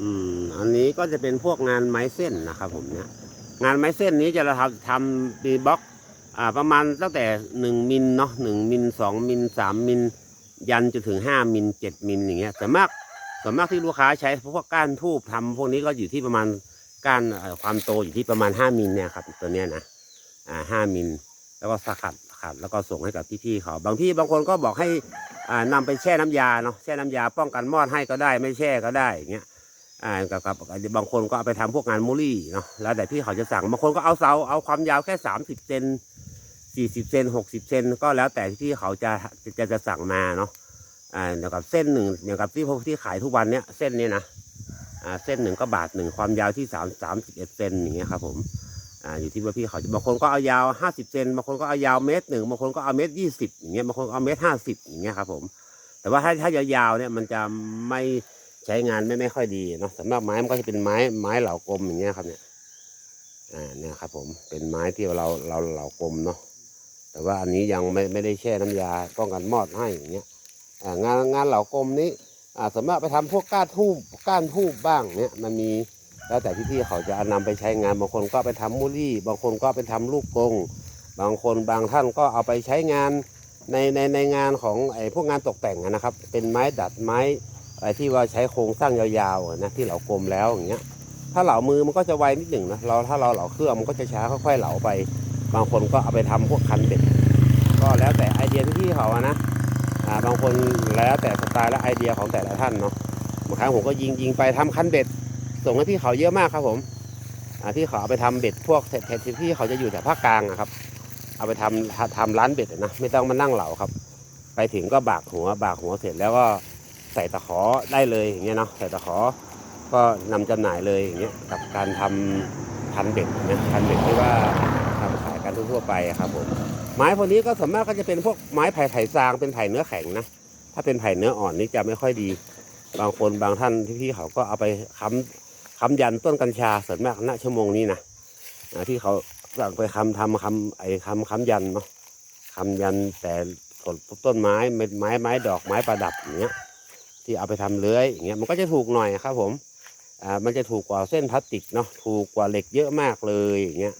อืมอันนี้ก็จะเป็นพวกงานไม้เส้นนะครับ ผมเนี่ยงานไม้เส้นนี้จะเราทำทำดีบล็อกอ่าประมาณตั้งแต่หนึ่งมิลเนาะหนึ่งมิลสองมิลสามมิลยันจนถึงห้ามิลเจ็ดมิลอย่างเงี้ยส่มากส่วนมากที่ลูกค้าใช้พวกก้านทูบทำพวกนี้ก็อยู่ที่ประมาณก้านความโตอยู่ที่ประมาณห้ามิลเนี่ยครับตัวเนี้ยนะอ่าห้ามิลแล้วก็สกัดขัดแล้วก็ส่งให้กับพี่ๆเขา บางพี่บางคนก็บอกให้อ่านำไปแช่น้ำยาเนาะแช่น้ำยาป้องกันมอดให้ก็ได้ไม่แช่ก็ได้อย่างเงี้ย อ่ากับกับบาง คนก็เอาไปทำพวกงานมูลี่เนาะแล้วแต่พี่เขาจะสั่งบางคนก็เอาเสาเอาความยาวแค่สามสิบเซนสี่สิบเซนหกสิบเซนก็แล้วแต่ที่เขาจะจะจะสั่งมาเนาะอ่าเดี๋ยวกับเส้นหนึ่งเดี๋ยวกับที่พวกที่ขายทุกวันเนี้ยเส้นเนี้ยนะอ่าเส้นหนึ่งก็บาทหนึ่งความยาวที่สามสามสิบเอ็ดเซนอย่างเงี้ยครับผมอ่าอยู่ที่ว่าพี่เขาจะบางคนก็เอายาวห้าสิบเซนบางคนก็เอายาวเมตรหนึ่งบางคนก็เอาเมตรยี่สิบอย่างเงี้ยบางคนเอาเมตรห้าสิบอย่างเงี้ยครับผมแต่ว่าถ้าถ้ายาวๆเนี่ยมันจะไม่ ใช้งานไม่ไม่ค่อยดีเนาะสำหรับไม้มันก็จะเป็นไม้ไม้เหลากลมอย่างเงี้ยครับเนี่ยอ่าเนี่ยครับ ผมเป็นไม้ที่เราเราเหลากลมเนาะแต่ว่าอันนี้ยังไม่ไม่ได้แช่น้ำยาป้องกันมอดให้อย่างเงี้ยอ่างานงานเหลากลมนี้อ่าสามารถไปทำพวกก้านทูบก้านทูบบ้างเนี่ยมันมีแล้วแต่พี่ๆเขาจะนำไปใช้งานบางคนก็ไปทำมูลี่ บางคนก็ไปทำลูกกงบางคนบางท่านก็เอาไปใช้งานในในในงานของไอ้พวกงานตกแต่งนะครับ เป็นไม้ดัดไม้ ไรที่ว่าใช้โครงสร้างยาวๆนะที่เหลากลมแล้วอย่างเงี้ย ถ้าเหลามือมันก็จะไวนิดหนึ่งนะเราถ้าเราเหลาเครื่องมันก็จะช้าค่อยๆเหลาไป บางคนก็เอาไปทำพวกคันเบ็ดก็แล้วแต่ไอเดียที่พี่เขาอะนะอ่าบางคนแล้วแต่สไตล์และไอเดียของแต่ละท่านเนาะบางครั้งผมก็ยิงยิงไปทำคันเบ็ด ส่งให้พี่เขาเยอะมากครับผมอ่าพี่เขาเอาไปทำเบ็ดพวกแถบที่พี่เขาจะอยู่แถวภาคกลางอะครับ เอาไปทำทำร้านเบ็ดนะไม่ต้องมานั่งเหลาครับ ไปถึงก็บากหัวบากหัวเสร็จแล้วก็ ใส่ตะขอได้เลยอย่างเงี้ยเนาะใส่ตะขอก็นำจำหน่ายเลยอย่างเงี้ยกับการทำพันเบ็ดนะพันเบ็ดที่ว่าทำขายกันทั่วไปครับผมไม้พวกนี้ก็ส่วนมากก็จะเป็นพวกไม้ไผ่ไผ่ซางเป็นไผ่เนื้อแข็งนะถ้าเป็นไผ่เนื้ออ่อนนี่จะไม่ค่อยดี บางคนบางท่านที่พี่เขาก็เอาไปค้ำค้ำยันต้นกัญชาส่วนมากณชั่วโมงนี้นะที่เขาสั่งไปค้ำทำค้ำไอ้ค้ำค้ำยันเนาะค้ำยันแต่ผลต้นไม้เม็ดไม้ไม้ดอกไม้ประดับอย่างเงี้ย ที่เอาไปทำเลื้อยอย่างเงี้ยมันก็จะถูกหน่อยครับผมอ่ามันจะถูกกว่าเส้นพลาสติกเนาะถูกกว่าเหล็กเยอะมากเลยอย่างเงี้ย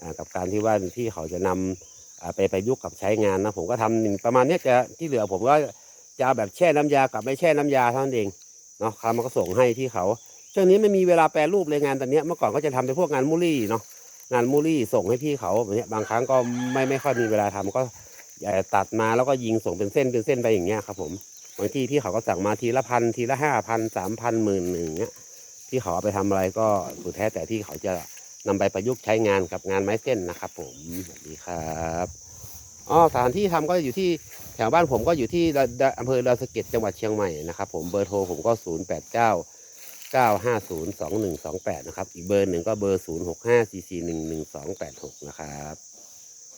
อ่ากับการที่ว่าที่เขาจะนำอ่าไปประยุกต์กับใช้งานนะผมก็ทำประมาณนี้จะที่เหลือผมก็จะเอาแบบแช่น้ำยากับไม่แช่น้ำยาเท่านั้นเองเนาะครับมันก็ส่งให้ที่เขาช่วงนี้ไม่มีเวลาแปรรูปเลยงานตอนนี้เมื่อก่อนก็จะทำเป็นพวกงานมูลี่เนาะงานมูลี่ส่งให้พี่เขาแบบเนี้ยบางครั้งก็ไม่ไม่ค่อยมีเวลาทำก็อยากจะตัดมาแล้วก็ยิงส่งเป็นเส้นเป็นเส้นไปอย่างเงี้ยครับผม บางที่พี่เขาก็สั่งมาทีละพันทีละห้าพันสามพันหมื่นหนึ่งเงี้ยพี่เขาเอาไปทำอะไรก็สุดแท้แต่ที่เขาจะนำไปประยุกต์ใช้งานกับงานไม้เส้นนะครับ ผมสวัสดีครับอ๋อสถานที่ทำก็อยู่ที่แถวบ้านผมก็อยู่ที่อำเภอดอยสะเก็ดจังหวัดเชียงใหม่นะครับผมเบอร์โทรผมก็0 8 9 9 5 0 2 1 2 8นย์สองหนึ่งสองแปดนะครับอีกเบอร์หนึ่งก็เบอร์0 6 5 4 4 1 1 2 8 6นะครับ